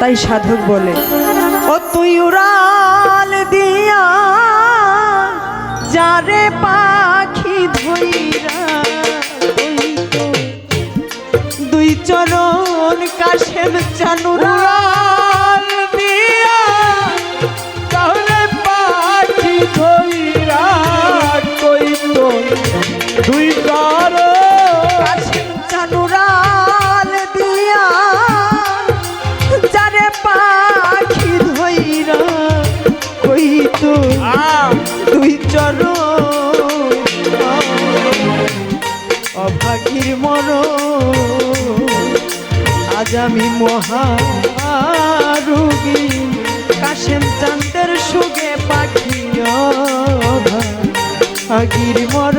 তাই সাধক বলে ও তুই উড়াল দিয়া যারে পাখি ধইরা দুই চরণ কাশেম চানুরা আজ আমি মহারুগী কাশেম চান্দের সুগে পাখি আগির মর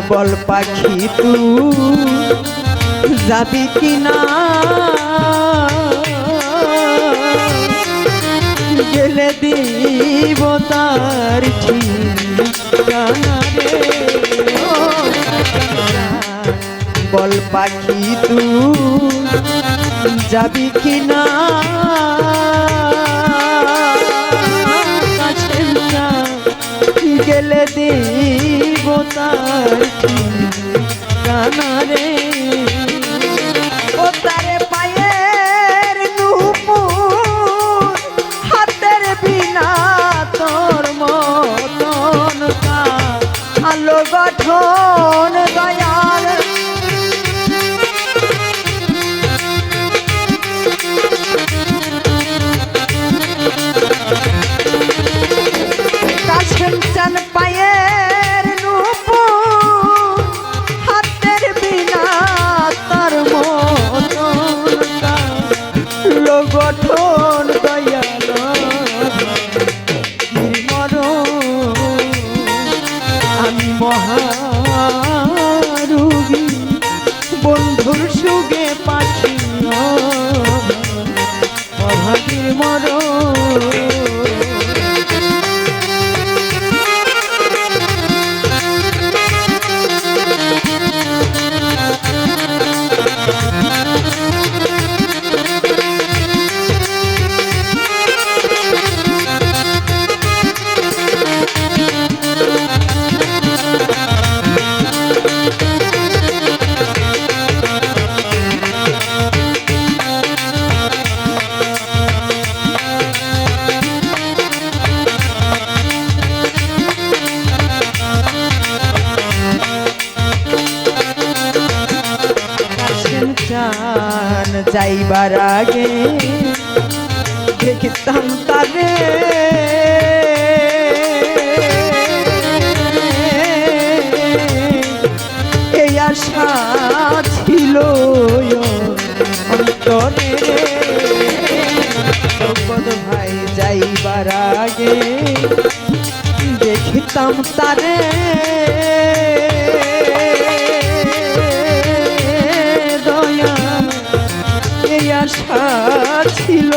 বল পাখি তু, যাবি কিনা গেলে দিব তার বল পাখি তু, যাবি কিনা গেলে দিব তার যাইবার আগে দেখতাম তারে। এই আশা ছিল ভাই যাইবার আগে দেখিতাম তারে। আশা ছিল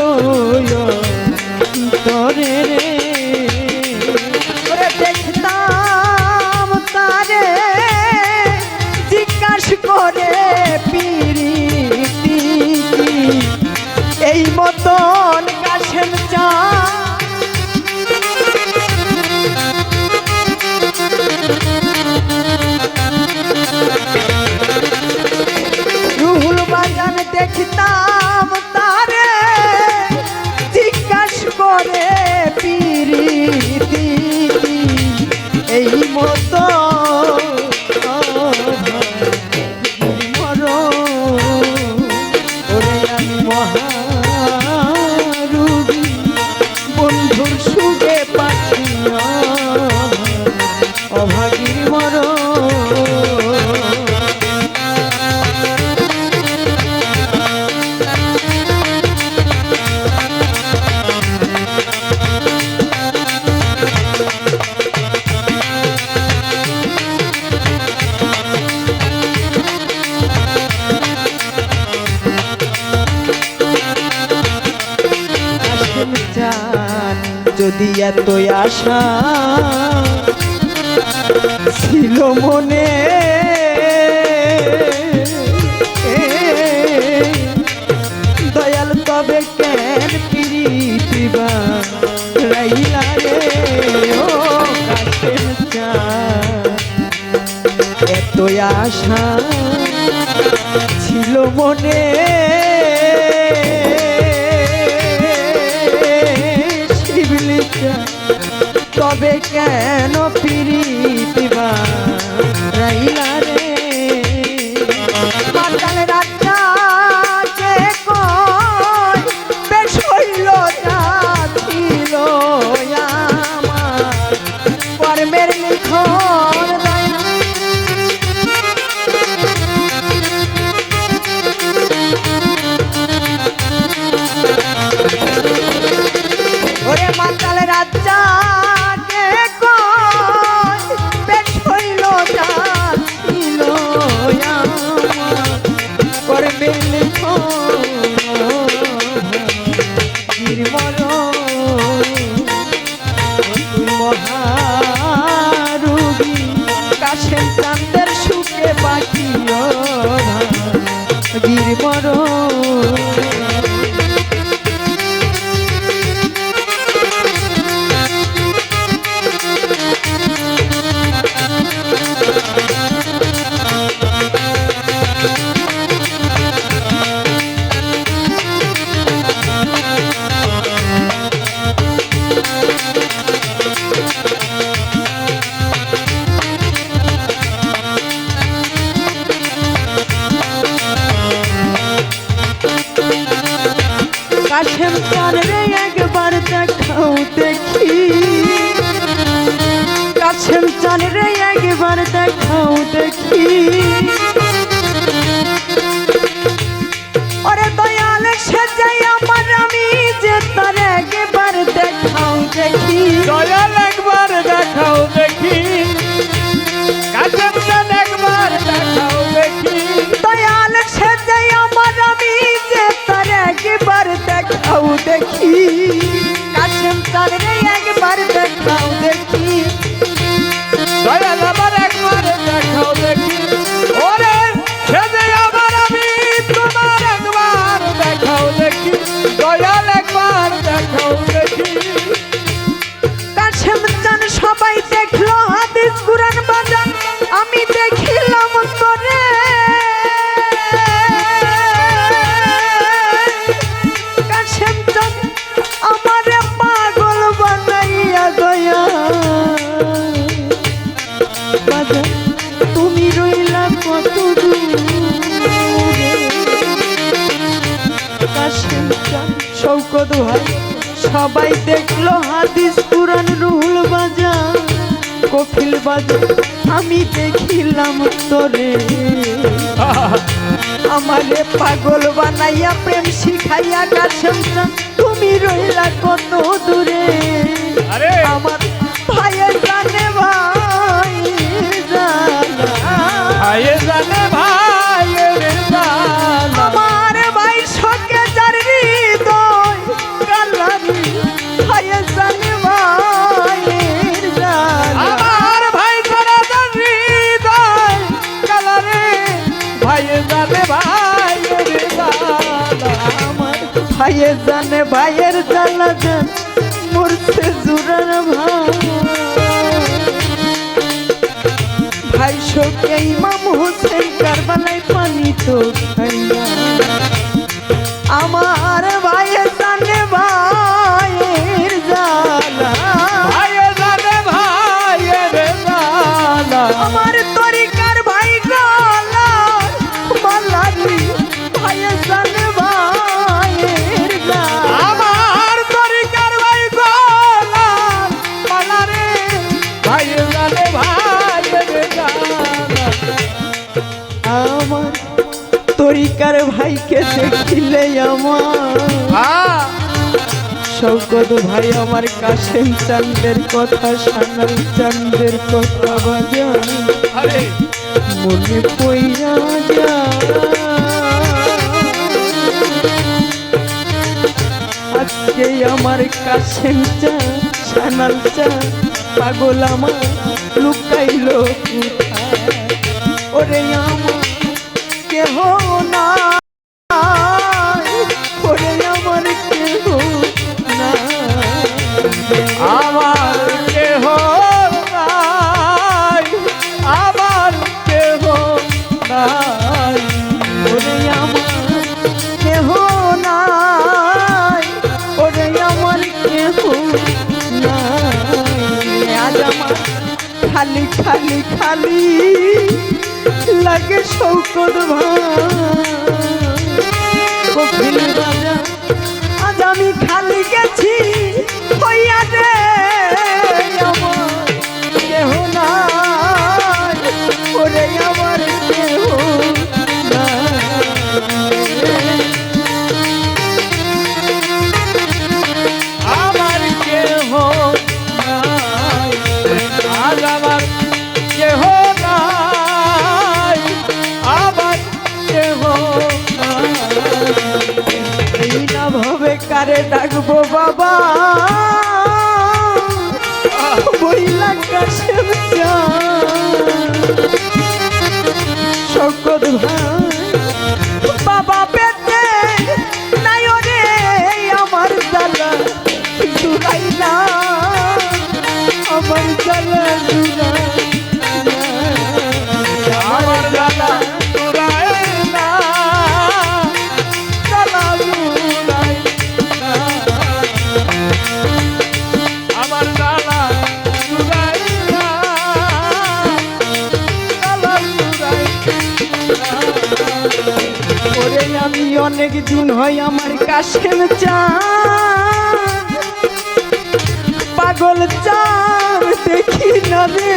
আশা ছিল মনে। দয়াল তবে কেন পিরিতিবা রাইলা রে ও এত আশা ছিল মনে। কেন দেখাও দেখি। ওরে দয়াল সেজাই আমার আমি যে তার একবার দেখাও দেখি। দয়াল একবার দেখাও দেখি। চান একবার দেখাও দেখি। দয়াল সেজাই আমার আমি যে তার একবার দেখাও দেখি কত শৌকত ভাই সবাই দেখল হাদিস কুরআন রুহুল বাজার কফিল বাজার আমি দেখিলাম তোরে। আমারে পাগল বানাইয়া প্রেম শিখাইয়া কাশেম তুমি রইলা কত দূরে। আরে। আমার ভাইয়ে জানে ভাইয়ের জানা। আমার ভাই সঙ্গে যার হৃদয় কালারি ভাইয়ের জানে ভাইয়ের জানা। আমার ভাই সারা জান হৃদয় কালারে ভাইয়ের আমার ভাইয়ের জানে ভাইয়ের জ্বালা জান। ভাই মাম হোসেন কারবালায় পানি তো তাকে দেখিলে আমার। হ্যাঁ। শৌকত ভাই আমার কাশেম চান্দের কথা সানাল চান্দের কথা বাজান মনে পইরা যা আজকে আমার কাশেম চা সানাল চা পাগল আমার লুকাইলো ওরে আমার ভাই এই না কারে ডাকবো বাবা? বইলা কাশেম শকত ভাই অনেক দিন হয় আমার কাশেম পাগল চান দেখি না রে।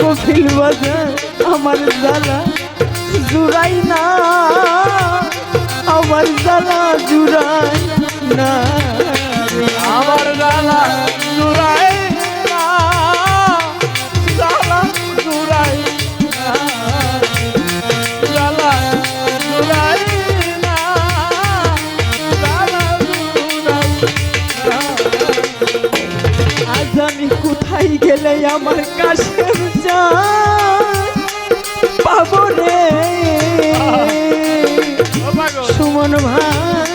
কফিল বাজার আমার জ্বালা জুড়াই না। আমার জ্বালা জুড়াই না। কাশেম চান পাবো রে সুমন ভাই।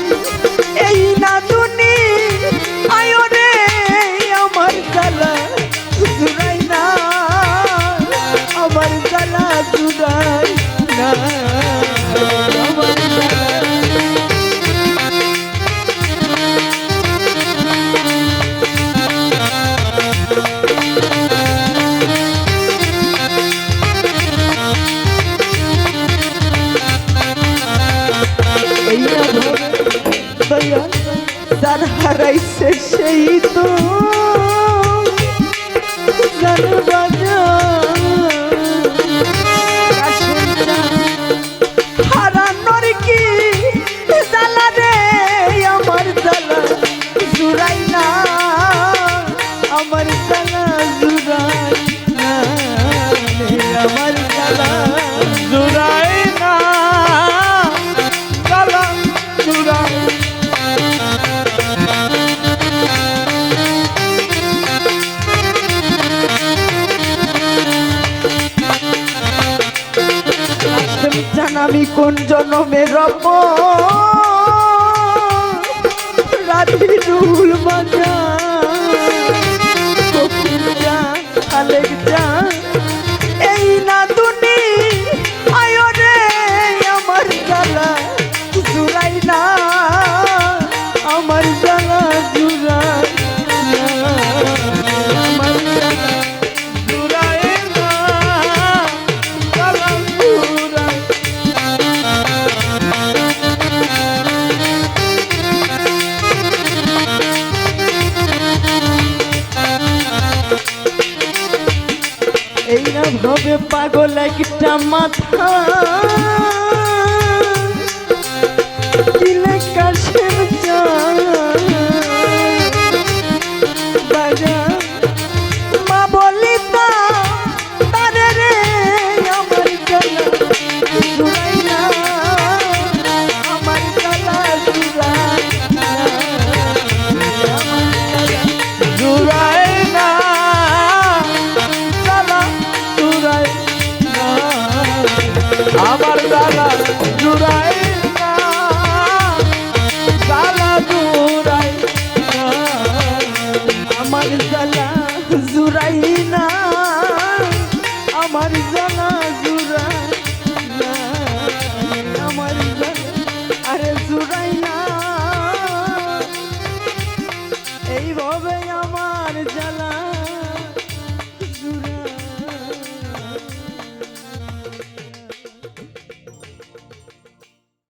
যার হারাইছে সেই তো। জান জানামি কোন জন্মে রব রাধি রুল বাজা। পাগল একটা মাথা।